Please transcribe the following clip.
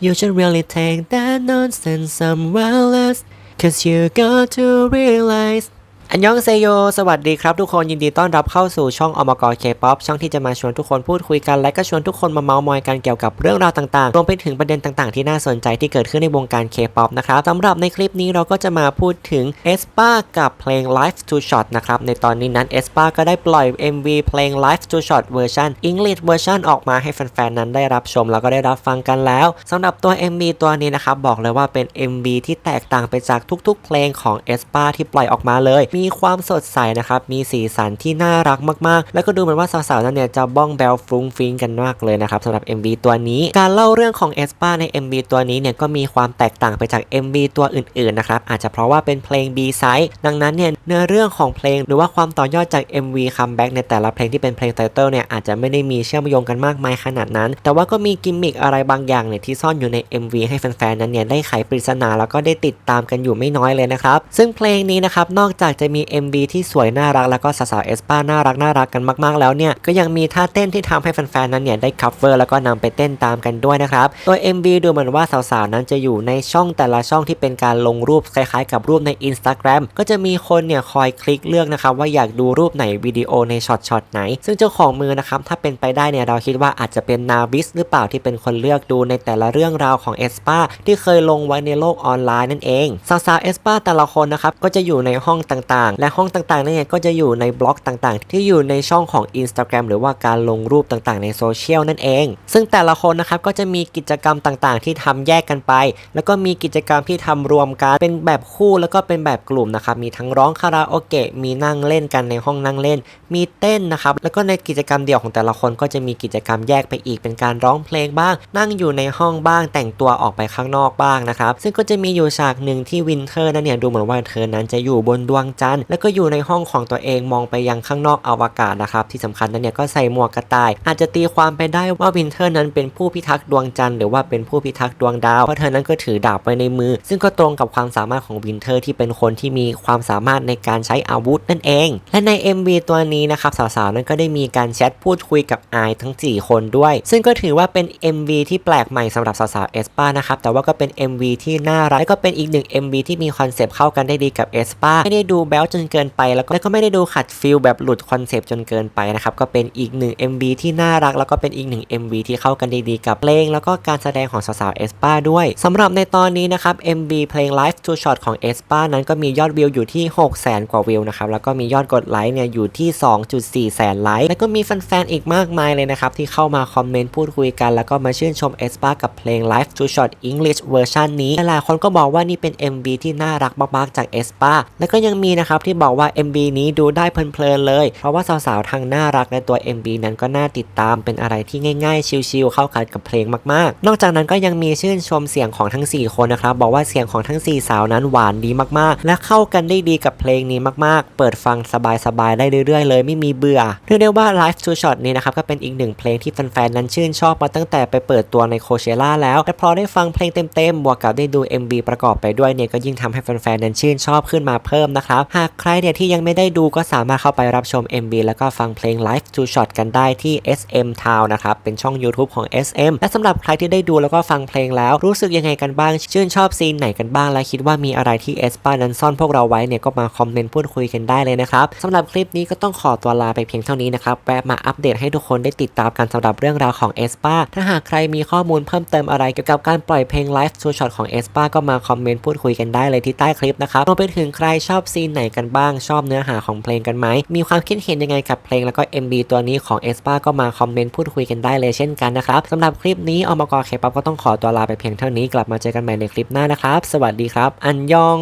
You should really take that nonsense somewhere else Cause you got to realize อันยองเซโย สวัสดีครับทุกคนยินดีต้อนรับเข้าสู่ช่องอมกรเคป๊อปช่องที่จะมาชวนทุกคนพูดคุยกัน และก็ชวนทุกคนมาเมาส์มอยกันเกี่ยวกับเรื่องราวต่างๆ รวมไปถึงประเด็นต่างๆ ที่น่าสนใจที่เกิดขึ้นในวงการเคป๊อปนะครับสำหรับในคลิปนี้เราก็จะมาพูดถึงเอสปากับเพลง Life to Shot นะครับ ในตอนนี้นั้นเอสปาก็ได้ปล่อย MV เพลง Life to Shot เวอร์ชัน English เวอร์ชันออกมาให้แฟนๆนั้นได้รับชมแล้วก็ได้รับฟังกันแล้วสำหรับตัว MV ตัวนี้นะครับบอกเลยว่าเป็น MV ที่แตกต่างไปจากทุก ๆ เพลงของเอสปาที่ปล่อยออกมาเลยมีความสดใสนะครับ มีสีสันที่น่ารักมากๆ แล้วก็ดูเหมือนว่าสาวๆนั้นเนี่ยจะบ้องแบลฟุ้งฟิ้งกันมากเลยนะครับสำหรับ MV ตัวนี้ การเล่าเรื่องของเอสปาใน MV ตัวนี้เนี่ยก็มีความแตกต่างไปจาก MV ตัวอื่นๆนะครับอาจจะเพราะว่าเป็นเพลง B side ดังนั้นเนี่ยเนื้อเรื่องของเพลงหรือว่าความต่อยอดจาก MV comeback ในแต่ละเพลงที่เป็นเพลงไตเติลเนี่ยอาจจะไม่ได้มีเชื่อมโยงกันมากมายขนาดนั้น แต่ว่าก็มีกิมมิคอะไรบางอย่างเนี่ยที่ซ่อนอยู่ใน MV ให้แฟนๆนั้นเนี่ยได้ไขปริศนาแล้วก็ได้ติดตามกันอยู่ไม่น้อยเลยนะครับซึ่งเพลงนี้นะครับนอกจากจะมี MV ที่สวยน่ารักแล้วก็สาวๆเอสป้าน่ารักน่ารักกันมากๆแล้วเนี่ยก็ยังมีท่าเต้นที่ทำให้แฟนๆนั้นเนี่ยได้ cover แล้วก็นำไปเต้นตามกันด้วยนะครับตัว MV ดูเหมือนว่าสาวๆนั้นจะอยู่ในช่องแต่ละช่องที่เป็นการลงรูปคล้ายๆ กับรูปใน Instagram ก็จะมีคนเนี่ยคอยคลิกเลือกนะครับว่าอยากดูรูปไหนวิดีโอในช็อตช็อตไหน ซึ่งเจ้าของมือนะครับถ้าเป็นไปได้เนี่ยเราคิดว่าอาจจะเป็นนาวิสหรือเปล่าที่เป็นคนเลือกดูในแต่ละเรื่องราวของเอสปาที่เคยลงไว้ในโลกออนไลน์นั่นเองสาวๆเอสปาแต่ละคนนะครับก็จะอยู่ในห้องต่างๆ และห้องต่างๆนั่นเนี่ยก็จะอยู่ในบล็อกต่างๆ ที่อยู่ในช่องของ Instagram หรือว่าการลงรูปต่างๆ ในโซเชียลนั่นเอง ซึ่งแต่ละคนนะครับก็จะมีกิจกรรมต่างๆ ที่ทำแยกกันไป แล้วก็มีกิจกรรมที่ทำรวมกันเป็นแบบคู่แล้วก็เป็นแบบกลุ่มนะครับมีทั้งร้องคาราโอเกะมีนั่งเล่นกันในห้องนั่งเล่น มีเต้นนะครับแล้วก็ในกิจกรรมเดี่ยวของแต่ละคนก็จะมีกิจกรรมแยกไปอีกเป็นการร้องเพลงบ้าง นั่งอยู่ในห้องบ้างแต่งตัวออกไปข้างนอกบ้างนะครับซึ่งก็จะมีอยู่ฉากหนึ่งที่วินเทอร์นั้นเนี่ยดูเหมือนว่าเธอนั้นจะอยู่บนดวงจันทร์แล้วก็อยู่ในห้องของตัวเองมองไปยังข้างนอกอวกาศนะครับที่สำคัญนั้นเนี่ยก็ใส่หมวกกระต่าย อาจจะตีความไปได้ว่าวินเทอร์นั้นเป็นผู้พิทักษ์ดวงจันทร์หรือว่าเป็นผู้พิทักษ์ดวงดาวเพราะเธอนั้นก็ถือดาบไว้ในมือ ซึ่งก็ตรงกับความสามารถของวินเทอร์ที่เป็นคนที่มีความสามารถในการใช้อาวุธนั่นเอง และใน MV ตัวนี้นะครับสาวๆนั้นก็ได้มีการแชทพูดคุยกับไอทั้ง 4 คนด้วย ซึ่งก็ถือว่าเป็น MV ที่แปลกใหม่สำหรับสาวๆเอสปานะครับแต่ว่าก็เป็น MV ที่น่ารักและก็เป็นอีกหนึ่ง MV ที่มีคอนเซปต์เข้ากันได้ดีกับเอสปาไม่ได้ดูแบ๊วจนเกินไปแล้วก็แล้วก็ไม่ได้ดูขัดฟิลแบบหลุดคอนเซปต์จนเกินไปนะครับ ก็เป็นอีกหนึ่ง MV ที่น่ารัก แล้วก็เป็นอีกหนึ่ง MV ที่เข้ากันดีๆ กับเพลง แล้วก็การแสดงของสาวๆเอสปาด้วยสำหรับในตอนนี้นะครับ MV เพลง Live to Shot ของเอสปานั้นก็มียอดวิวอยู่ที่ 6 0 0 0 0 กว่าวิวนะครับ แล้วก็มียอดกดไลค์เนี่ยอยู่ที่ 2.4 แสนไลค์ แล้วก็มีแฟนๆอีกมากมายเลยนะครับที่เข้ามาคอมเมนต์พูดคุยกัน แล้วก็มาชื่นชมเอสปากับเพลง Live to Shot English เวอร์ชันนี้หลายคนก็บอกว่านี่เป็น MV ที่น่ารักมากๆจากเอสปาแล้วก็ยังมีนะครับที่บอกว่า MV นี้ดูได้เพลินๆเลย เพราะว่าสาวๆทั้งน่ารักในตัว MV นั้นก็น่าติดตามเป็นอะไรที่ง่ายๆ ชิลๆเข้ากันกับเพลงมากๆ นอกจากนั้นก็ยังมีชื่นชมเสียงของทั้ง 4 คนนะครับบอกว่าเสียงของทั้ง 4 สาวนั้นหวานดีมากๆ และเข้ากันได้ดีกับเพลงนี้มากๆ เปิดฟังสบายๆได้เรื่อยๆ เลยไม่มีเบื่อเรียกได้ว่า Live to Shot นี้นะครับก็เป็นอีกหนึ่งเพลงที่แฟนๆนั้นชื่นชอบมาตั้งแต่ไปเปิดตัวในโคเชล่าแล้วและพอได้ฟังเพลงเต็มๆบวกกับได้ดู MV ประกอบไปด้วยเนี่ยก็ยิ่งทำให้แฟนๆนั้นชื่นชอบขึ้นมาเพิ่มนะครับหากใครเนี่ยที่ยังไม่ได้ดูก็สามารถเข้าไปรับชม MV แล้วก็ฟังเพลง Live to Shot กันได้ที่ SM Town นะครับ เป็นช่อง YouTube ของ SM และสำหรับใครที่ได้ดูแล้วก็ฟังเพลงแล้วรู้สึกยังไงกันบ้าง ชื่นชอบซีนไหนกันบ้าง และคิดว่ามีอะไรที่เอสปานั้นซ่อนพวกเราไว้เนี่ยก็มาคอมเมนต์พูดคุยกันได้เลยนะครับสำหรับคลิปนี้ก็ต้องขอตัวลาไปเพียงเท่านี้นะครับแวะมาอัปเดตให้ทุกคนได้ติดตามกันสำหรับเรื่องราวของเอสปาถ้าหากใครมีข้อมูลเพิ่มเติมอะไรเกี่ยวกับการปล่อยเพลง Live to Shot ของเอสปาก็มาคอมเมนต์พูดคุยกันได้เลยที่ใต้คลิปนะครับรวมไปถึงใครชอบซีนไหนกันบ้างชอบเนื้อหาของเพลงกันไหม มีความคิดเห็นยังไงกับเพลงแล้วก็ MB ตัวนี้ของเอสปาก็มาคอมเมนต์พูดคุยกันได้เลยเช่นกันนะครับสำหรับคลิปนี้อมกรเคป๊อปก็ต้องขอตัวลาไปเพียงเท่านี้กลับมาเจอกันใหม่ในคลิปหน้านะครับ สวัสดีครับ อันยอง